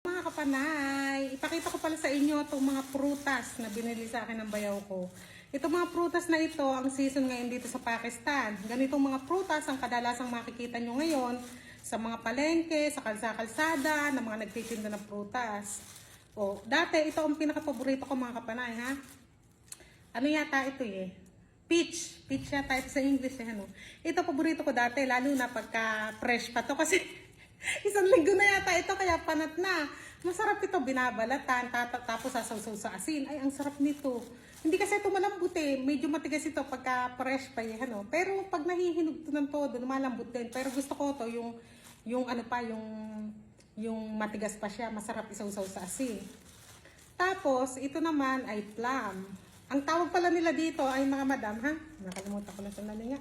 Mga kapanay, ipakita ko pala sa inyo itong mga prutas na binili sa akin ng bayaw ko. Itong mga prutas na ito, ang season ngayon dito sa Pakistan. Ganitong mga prutas ang kadalasang makikita nyo ngayon sa mga palengke, sa kalsa-kalsada, ng mga nagtitinda ng prutas. O, dati ito ang pinaka-paborito ko mga kapanay, ha? Ano yata ito eh? Peach. Peach yata ito sa English eh, ano? Ito paborito ko dati, lalo na pagka fresh pa to kasi isang linggo na yata ito kaya panat na. Masarap ito, binabalatan, tapos sasawsaw sa asin. Ay, ang sarap nito. Hindi kasi ito malambot eh. Medyo matigas ito pagka fresh pa eh, ano? Pero pag nahihinog to ng todo, malambot din. Pero gusto ko to yung, yung ano pa, yung, yung matigas pa siya. Masarap isawsaw sa asin. Tapos, ito naman ay plum. Ang tawag pala nila dito ay mga madam, ha? Nakalimutan ko na sandali nga.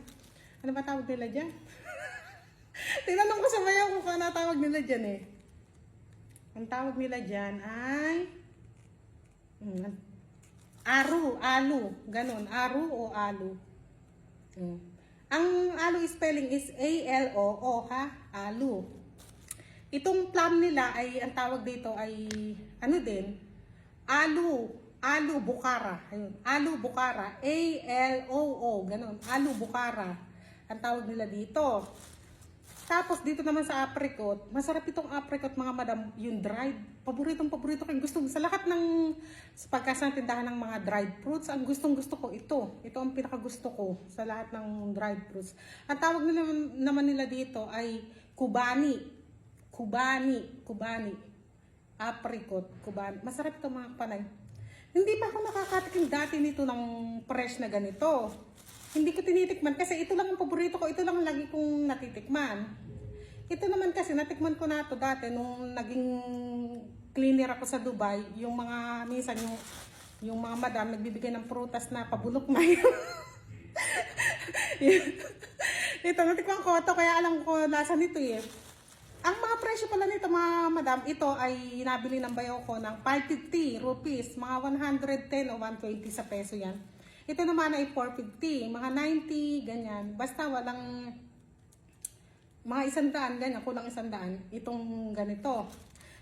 Ano ba tawag nila dyan? Tinanong ko sa bayaw kung ano tawag nila dyan eh. Ang tawag nila dyan ay... Hmm, aru, alu. Ganon. Aru o alu. Hmm. Ang alu spelling is A-L-O-O ha? Alu. Itong plum nila ay, ang tawag dito ay, ano din, alu, alu bukara. Ayun, alu bukara. A-L-O-O, ganun. Alu bukara. Ang tawag nila dito. Tapos dito naman sa apricot, masarap itong apricot mga madam, yung dried. Paboritong paborito ko. Gusto sa lahat ng sa pagkasa ng tindahan ng mga dried fruits, ang gustong gusto ko ito. Ito ang pinaka gusto ko sa lahat ng dried fruits. Ang tawag nila naman nila dito ay kubani. Kubani, kubani. Apricot, kubani. Masarap ito mga panay. Hindi pa ako nakakatikim dati nito ng fresh na ganito. Hindi ko tinitikman kasi ito lang ang paborito ko. Ito lang ang lagi kong natitikman. Ito naman kasi natikman ko na ito dati nung naging cleaner ako sa Dubai. Yung mga, minsan yung, yung mga madam nagbibigay ng prutas na pabulok na yun. ito, natikman ko ito kaya alam ko lasa nito eh. Ang mga presyo pala nito mga madam, ito ay nabili ng bayaw ko ng 550 rupees, mga 110 o 120 sa peso yan. Ito naman ay 450, mga 90, ganyan. Basta walang mga isandaan, ganyan, kulang isandaan, itong ganito.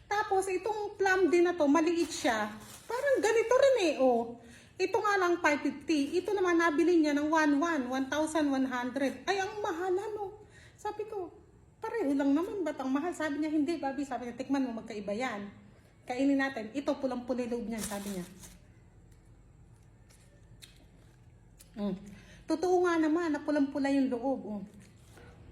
Tapos, itong plum din na to, maliit siya. Parang ganito rin eh, oh. Ito nga lang 550. Ito naman nabili niya ng 11, 1,100. Ay, ang mahal ano. Sabi ko, pareho lang naman, ba't ang mahal? Sabi niya, hindi, Babi. Sabi niya, tikman mo, magkaiba yan. Kainin natin. Ito, pulang-puli loob niyan, sabi niya. Mm. Totoo nga naman, na pulang-pula yung loob. Oh.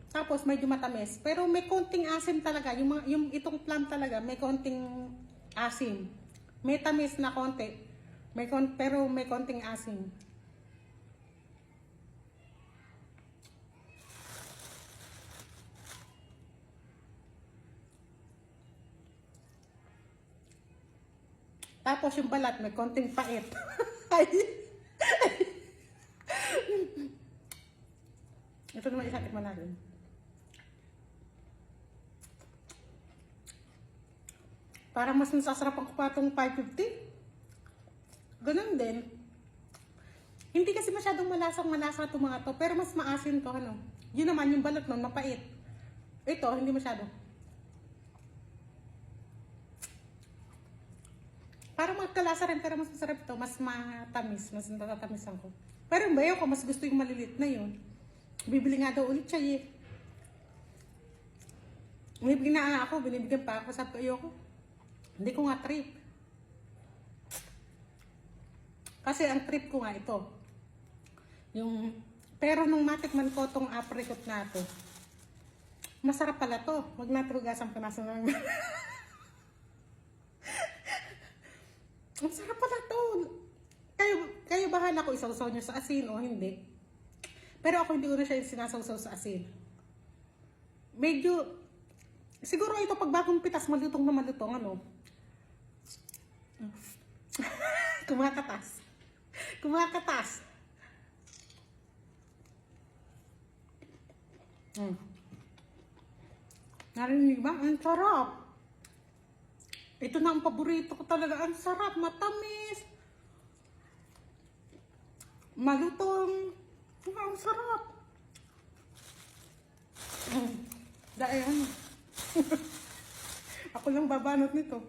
Tapos medyo matamis. Pero may konting asim talaga. Yung, mga, yung itong plum talaga, may konting asim. May tamis na konti. May kon pero may konting asim. Tapos yung balat, may konting pait. Ay. Ito naman isa tikman natin. Para mas masasarapan ko pa itong 550. Ganun din. Hindi kasi masyadong malasang malasa itong mga to, pero mas maasin to, ano. Yun naman, yung balot nun, mapait. Ito, hindi masyado. Parang magkalasa rin, pero mas masarap ito. Mas matamis, mas natatamisan ko. Pero yung bayo ko, mas gusto yung malilit na yun. Bibili nga daw ulit siya eh. Bibili na nga ako, binibigyan pa ako. Sabi ko, ayoko. Hindi ko nga trip. Kasi ang trip ko nga ito. Yung, pero nung matikman ko tong apricot na to, masarap pala to. Huwag na trugasan pa nasa ng... Ang sarap pala to. Kayo, kayo bahala ko isawsaw nyo sa asin o hindi. Pero ako hindi ko na siya sinasawsaw sa asin. Medyo, siguro ito pag bagong pitas, malutong na malutong, ano. Kumakatas. Kumakatas. Hmm. Narinig ba? Ang sarap. Ito na ang paborito ko talaga. Ang sarap, matamis. Malutong. Ah, Ang sarap. Mm. Dahil ano. Ako lang babanat nito.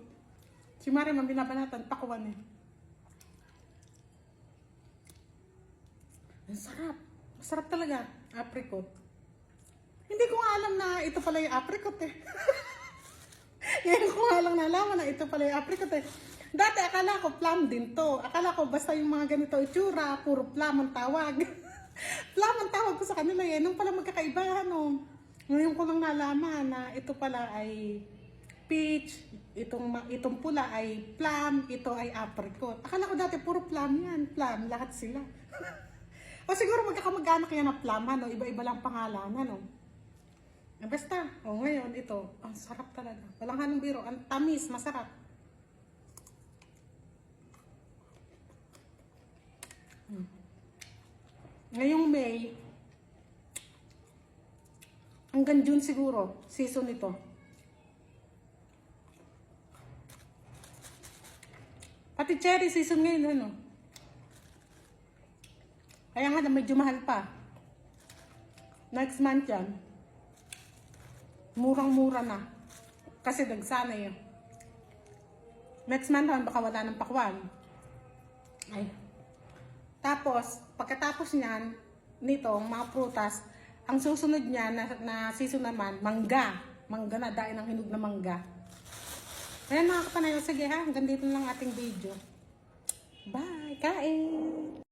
Si Mari ang binabanatan, pakuan eh. Ang sarap. Masarap talaga. Apricot. Hindi ko nga alam na ito pala yung apricot eh. Ngayon ko nga lang nalaman na ito pala yung apricot eh. Dati akala ko plum din to. Akala ko basta yung mga ganito itsura, puro plum ang tawag. plum ang tawag ko sa kanila eh. Nung pala magkakaiba, ano. Ngayon ko lang nalaman na ito pala ay peach, itong, itong pula ay plum, ito ay apricot. Akala ko dati puro plum yan. Plum, lahat sila. o siguro magkakamag-anak yan ng plum, ano. Iba-iba lang pangalan, ano. Eh, Basta, o ngayon, ito, ang sarap talaga. Walang halong biro, ang tamis, masarap. Ngayong May, hanggang June siguro, season ito. Pati cherry season ngayon, ano? Kaya nga na medyo mahal pa. Next month yan. Murang-mura na. Kasi nagsanay yun. Next month baka wala ng pakwan. Ay. Tapos, pagkatapos niyan, nito, mga prutas, ang susunod niya na, na season naman, mangga. Mangga na, dahil ng hinog na mangga. Ayan mga kapanayo, sige ha, hanggang dito lang ating video. Bye! Kain!